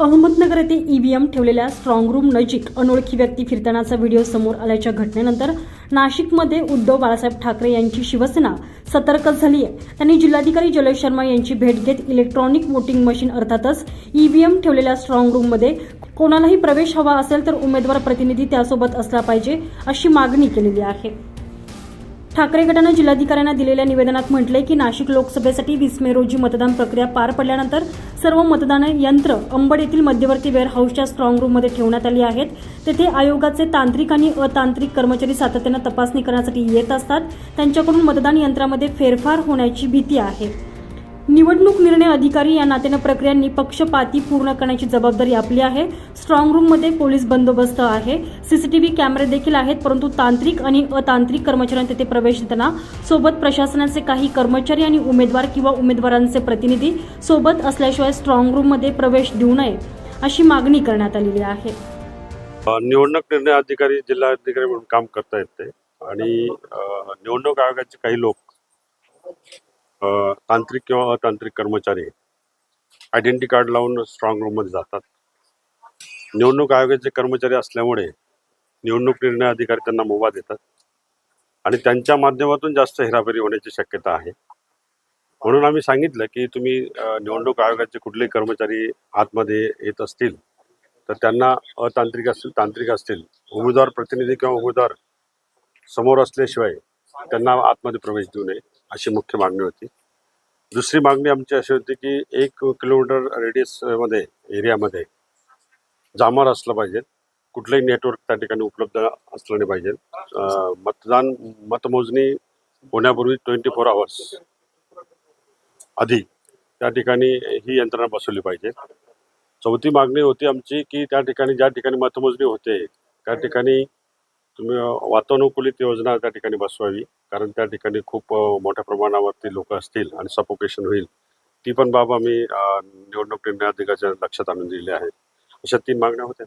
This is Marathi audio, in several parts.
अहमदनगर येथे ईव्हीएम ठेवलेल्या स्ट्रॉंग रूम नजीक अनोळखी व्यक्ती फिरतानाचा व्हिडिओ समोर आल्याच्या घटनेनंतर नाशिकमध्ये उद्धव बाळासाहेब ठाकरे यांची शिवसेना सतर्क झाली आहे. त्यांनी जिल्हाधिकारी जलय शर्मा यांची भेट घेत इलेक्ट्रॉनिक वोटिंग मशीन अर्थातच ईव्हीएम ठेवलेल्या स्ट्रॉंग रूममध्ये कोणालाही प्रवेश हवा असेल तर उमेदवार प्रतिनिधी त्यासोबत असला पाहिजे अशी मागणी केलेली आहे. ठाकरे गटानं जिल्हाधिकाऱ्यांना दिलेल्या निवेदनात म्हटलंय की नाशिक लोकसभेसाठी वीस मे रोजी मतदान प्रक्रिया पार पडल्यानंतर सर्व मतदान यंत्र अंबड येथील मध्यवर्ती वेअरहाऊसच्या स्ट्रॉंग रूममध्ये ठेवण्यात आली आहेत. तेथे आयोगाचे तांत्रिक आणि अतांत्रिक कर्मचारी सातत्यानं तपासणी करण्यासाठी येत असतात. त्यांच्याकडून मतदान यंत्रामध्ये फेरफार होण्याची भीती आहे. निवडणूक निर्णय अधिकारी या नात्यानं प्रक्रियांनी पक्षपाती पूर्ण करण्याची जबाबदारी आपली आहे. स्ट्रॉंग रूममध्ये पोलीस बंदोबस्त आहे. सीसीटीव्ही कॅमेरे देखील आहेत परंतु तांत्रिक आणि अतांत्रिक कर्मचाऱ्यांना तेथे प्रवेश देताना सोबत प्रशासनाचे काही कर्मचारी आणि उमेदवार किंवा उमेदवारांचे प्रतिनिधी सोबत असल्याशिवाय स्ट्रॉंग रूममध्ये प्रवेश देऊ नये अशी मागणी करण्यात आलेली आहे. निवडणूक निर्णय अधिकारी जिल्हा अधिकारी म्हणून काम करता येते. आणि निवडणूक आयोगाचे काही लोक तांत्रिक किंवा अतांत्रिक कर्मचारी आयडेंटिटी कार्ड लावून स्ट्रॉंग रूममध्ये जातात. निवडणूक आयोगाचे कर्मचारी असल्यामुळे निवडणूक निर्णय अधिकारी त्यांना मुभा देतात. आणि त्यांच्या माध्यमातून जास्त हेराफेरी होण्याची शक्यता आहे. म्हणून आम्ही सांगितलं की तुम्ही निवडणूक आयोगाचे कुठलेही कर्मचारी आतमध्ये येत असतील तर त्यांना अतांत्रिक असतील तांत्रिक असतील उमेदवार प्रतिनिधी किंवा उमेदवार समोर असल्याशिवाय त्यांना आतमध्ये प्रवेश देऊ नये. अशी मुख्य मागणी होती. दुसरी मागणी आमची अशी होती की एक किलोमीटर रेडियसमध्ये एरियामध्ये जामर असलं पाहिजे. कुठलंही नेटवर्क त्या ठिकाणी उपलब्ध असलं नाही पाहिजे. मतदान मतमोजणी होण्यापूर्वी ट्वेंटी फोर आवर्स आधी त्या ठिकाणी ही यंत्रणा बसवली पाहिजे. चौथी मागणी होती आमची की त्या ठिकाणी ज्या ठिकाणी मतमोजणी होते त्या ठिकाणी तुम्ही वातानुकूलित योजना त्या ठिकाणी बसवावी. कारण त्या ठिकाणी खूप मोठ्या प्रमाणावरती लोक असतील आणि सपोकेशन होईल. ती पण बाब आम्ही निवडणूक निर्णय अधिकाऱ्याच्या लक्षात आणून दिली आहे. अशा तीन मागण्या होत्या.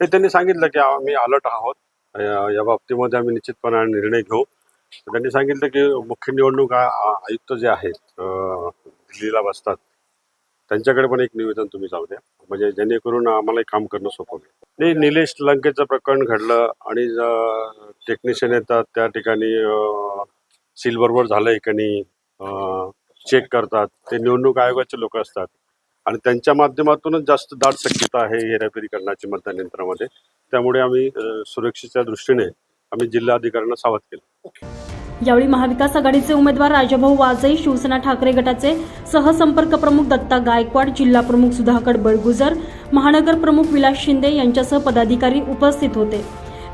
हे त्यांनी सांगितलं की आम्ही अलर्ट आहोत. या बाबतीमध्ये आम्ही निश्चितपणे निर्णय घेऊ. त्यांनी सांगितलं की मुख्य निवडणूक आयुक्त जे आहेत दिल्लीला बसतात. त्यांच्याकडे पण एक निवेदन तुम्ही जाऊ द्या. म्हणजे जेणेकरून आम्हाला काम करणं सोपं होईल. नाही निलेश लंकेचं प्रकरण घडलं आणि टेक्निशियन येतात त्या ठिकाणी सील बरोबर झालंय का नाही चेक करतात. ते निवडणूक आयोगाचे लोक असतात. आणि त्यांच्या माध्यमातूनच जास्त दाट शक्यता आहे हेराफेरी करण्याची मतदान यंत्रामध्ये त्यामुळे आम्ही सुरक्षेच्या दृष्टीने आम्ही जिल्हाधिकाऱ्यांना सावध केलं. यावेळी महाविकास आघाडीचे उमेदवार राजाभाऊ वाजई शिवसेना ठाकरे गटाचे सहसंपर्क प्रमुख दत्ता गायकवाड जिल्हा प्रमुख सुधाकर बळगुजर महानगर प्रमुख विलास शिंदे यांच्यासह पदाधिकारी उपस्थित होते.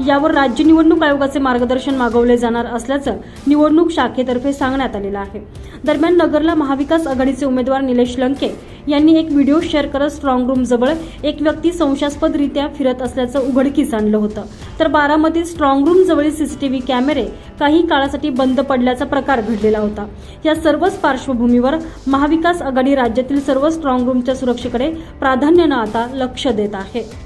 यावर राज्य निवडणूक आयोगाचे मार्गदर्शन मागवले जाणार असल्याचं निवडणूक शाखेतर्फे सांगण्यात आलेलं आहे. दरम्यान नगरला महाविकास आघाडीचे उमेदवार निलेश लंके यांनी एक व्हिडिओ शेअर करत स्ट्रॉंग रूम जवळ एक व्यक्ती संशयास्पदरित्या फिरत असल्याचं उघडकीस आणलं होतं. तर बारामतीत स्ट्रॉंग रूम जवळील सीसीटीव्ही कॅमेरे काही काळासाठी बंद पडल्याचा प्रकार घडलेला होता. या सर्वच पार्श्वभूमीवर महाविकास आघाडी राज्यातील सर्व स्ट्रॉंग रूमच्या सुरक्षेकडे प्राधान्यानं आता लक्ष देत आहे.